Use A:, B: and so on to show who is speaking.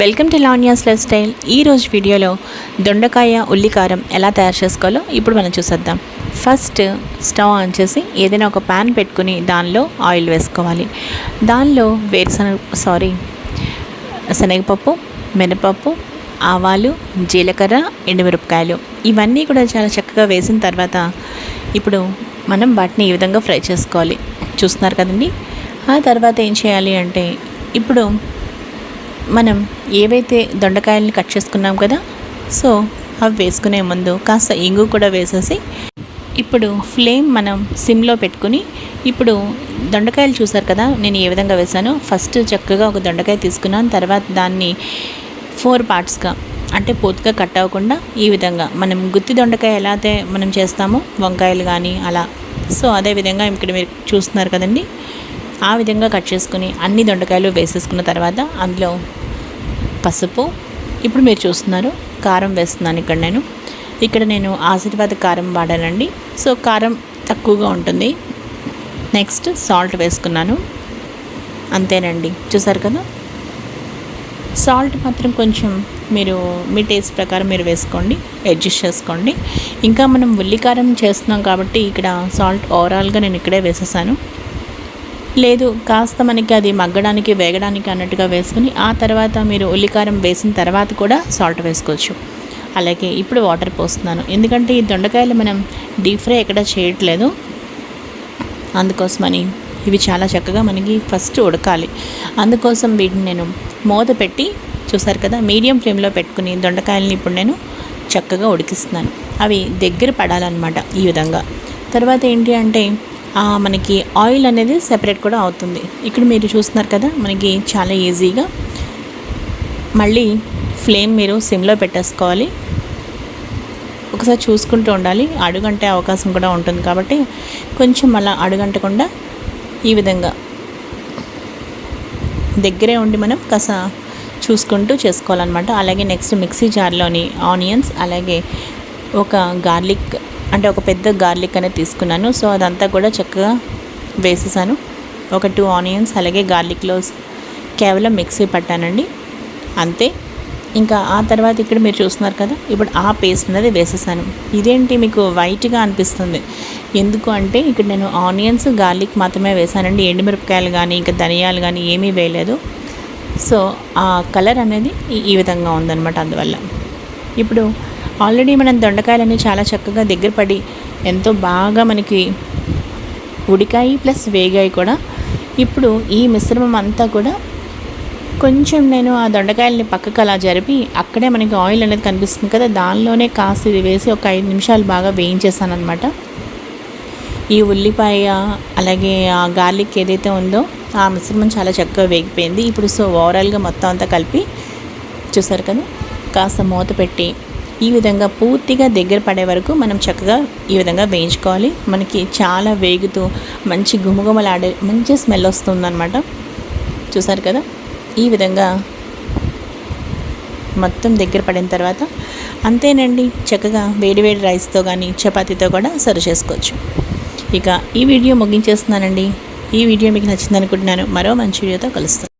A: Welcome to లాన్యాస్ life style ఈరోజు వీడియోలో దొండకాయ ఉల్లికారం ఎలా తయారు చేసుకోవాలో ఇప్పుడు మనం చూసేద్దాం. ఫస్ట్ స్టవ్ ఆన్ చేసి ఏదైనా ఒక ప్యాన్ పెట్టుకుని దానిలో ఆయిల్ వేసుకోవాలి. దానిలో వేరుశనగ సారీ శనగపప్పు మినపప్పు ఆవాలు జీలకర్ర ఎండుమిరపకాయలు. ఇవన్నీ కూడా చాలా చక్కగా వేసిన తర్వాత ఇప్పుడు మనం వాటిని ఈ విధంగా ఫ్రై చేసుకోవాలి. చూస్తున్నారు కదండి? ఆ తర్వాత ఏం చేయాలి అంటే ఇప్పుడు మనం ఏవైతే దొండకాయలని కట్ చేసుకున్నాం కదా సో అవి వేసుకునే ముందు కాస్త ఇంగు కూడా వేసేసి ఇప్పుడు ఫ్లేమ్ మనం సిమ్లో పెట్టుకుని ఇప్పుడు దొండకాయలు చూసారు కదా నేను ఏ విధంగా వేసానో ఫస్ట్ చక్కగా ఒక దొండకాయ తీసుకున్నాను తర్వాత దాన్ని ఫోర్ పార్ట్స్గా అంటే పూర్తిగా కట్ అవ్వకుండా ఈ విధంగా. మనం గుత్తి దొండకాయ ఎలా అయితే మనం చేస్తామో వంకాయలు కానీ అలా. సో అదే విధంగా ఇక్కడ మీరు చూస్తున్నారు కదండి ఆ విధంగా కట్ చేసుకుని అన్ని దొండకాయలు వేసేసుకున్న తర్వాత అందులో పసుపు. ఇప్పుడు మీరు చూస్తున్నారు కారం వేస్తున్నాను ఇక్కడ నేను. ఇక్కడ నేను ఆశీర్వాద కారం వాడానండి సో కారం తక్కువగా ఉంటుంది. నెక్స్ట్ సాల్ట్ వేసుకున్నాను. అంతేనండి. చూసారు కదా? సాల్ట్ మాత్రం కొంచెం మీరు మీ టేస్ట్ ప్రకారం మీరు వేసుకోండి. అడ్జస్ట్ చేసుకోండి. ఇంకా మనం ఉల్లికారం చేస్తున్నాం కాబట్టి ఇక్కడ సాల్ట్ ఓవరాల్గా నేను ఇక్కడే వేసేసాను. లేదు కాస్త మనకి అది మగ్గడానికి వేగడానికి అన్నట్టుగా వేసుకుని ఆ తర్వాత మీరు ఉల్లికారం వేసిన తర్వాత కూడా సాల్ట్ వేసుకోవచ్చు. అలాగే ఇప్పుడు వాటర్ పోస్తున్నాను. ఎందుకంటే ఈ దొండకాయలు మనం డీప్ ఫ్రై ఎక్కడ చేయట్లేదు. అందుకోసమని ఇవి చాలా చక్కగా మనకి ఫస్ట్ ఉడకాలి. అందుకోసం వీటిని నేను మూత పెట్టి చూసారు కదా మీడియం ఫ్లేమ్లో పెట్టుకుని దొండకాయలని ఇప్పుడు నేను చక్కగా ఉడికిస్తున్నాను. అవి దగ్గర పడాలన్నమాట ఈ విధంగా. తర్వాత ఏంటి అంటే మనకి ఆయిల్ అనేది సెపరేట్ కూడా అవుతుంది. ఇక్కడ మీరు చూస్తున్నారు కదా మనకి చాలా ఈజీగా. మళ్ళీ ఫ్లేమ్ మీరు సిమ్లో పెట్టేసుకోవాలి. ఒకసారి చూసుకుంటూ ఉండాలి. అడుగంటే అవకాశం కూడా ఉంటుంది కాబట్టి కొంచెం అలా అడుగంటకుండా ఈ విధంగా దగ్గరే ఉండి మనం కస చూసుకుంటూ చేసుకోవాలన్నమాట. అలాగే నెక్స్ట్ మిక్సీ జార్లోని ఆనియన్స్ అలాగే ఒక గార్లిక్ అంటే ఒక పెద్ద గార్లిక్ అనేది తీసుకున్నాను. సో అదంతా కూడా చక్కగా వేసేసాను. ఒక టూ ఆనియన్స్ అలాగే గార్లిక్లో కేవలం మిక్సీ పట్టానండి. అంతే. ఇంకా ఆ తర్వాత ఇక్కడ మీరు చూస్తున్నారు కదా ఇప్పుడు ఆ పేస్ట్ అనేది వేసేసాను. ఇదేంటి మీకు వైట్గా అనిపిస్తుంది? ఎందుకు అంటే ఇక్కడ నేను ఆనియన్స్ గార్లిక్ మాత్రమే వేసానండి. ఎండుమిరపకాయలు కానీ ఇంకా ధనియాలు కానీ ఏమీ వేయలేదు. సో ఆ కలర్ అనేది ఈ- ఈ విధంగా ఉందన్నమాట అందువల్ల. ఇప్పుడు ఆల్రెడీ మనం దొండకాయలన్నీ చాలా చక్కగా దగ్గర పడి ఎంతో బాగా మనకి ఉడికాయి ప్లస్ వేగాయి కూడా. ఇప్పుడు ఈ మిశ్రమం అంతా కూడా కొంచెం నేను ఆ దొండకాయలని పక్కకు అలా జరిపి అక్కడే మనకి ఆయిల్ అనేది కనిపిస్తుంది కదా దానిలోనే కాస్త ఇది వేసి ఒక ఐదు నిమిషాలు బాగా వేయించేసాను అనమాట ఈ ఉల్లిపాయ అలాగే ఆ గార్లిక్ ఏదైతే ఉందో ఆ మిశ్రమం చాలా చక్కగా వేగిపోయింది. ఇప్పుడు సో ఓవరాల్గా మొత్తం అంతా కలిపి చూసారు కదా కాస్త మూత పెట్టి ఈ విధంగా పూర్తిగా దగ్గర పడే వరకు మనం చక్కగా ఈ విధంగా వేయించుకోవాలి. మనకి చాలా వేగుతూ మంచి గుమగుమలాడే మంచి స్మెల్ వస్తుందన్నమాట. చూసారు కదా? ఈ విధంగా మొత్తం దగ్గర పడిన తర్వాత అంతేనండి చక్కగా వేడివేడి రైస్తో కానీ చపాతీతో కూడా సర్వ్ చేసుకోవచ్చు. ఇక ఈ వీడియో ముగించేస్తున్నానండి. ఈ వీడియో మీకు నచ్చింది అనుకుంటున్నాను మరో మంచి వీడియోతో కలుస్తాను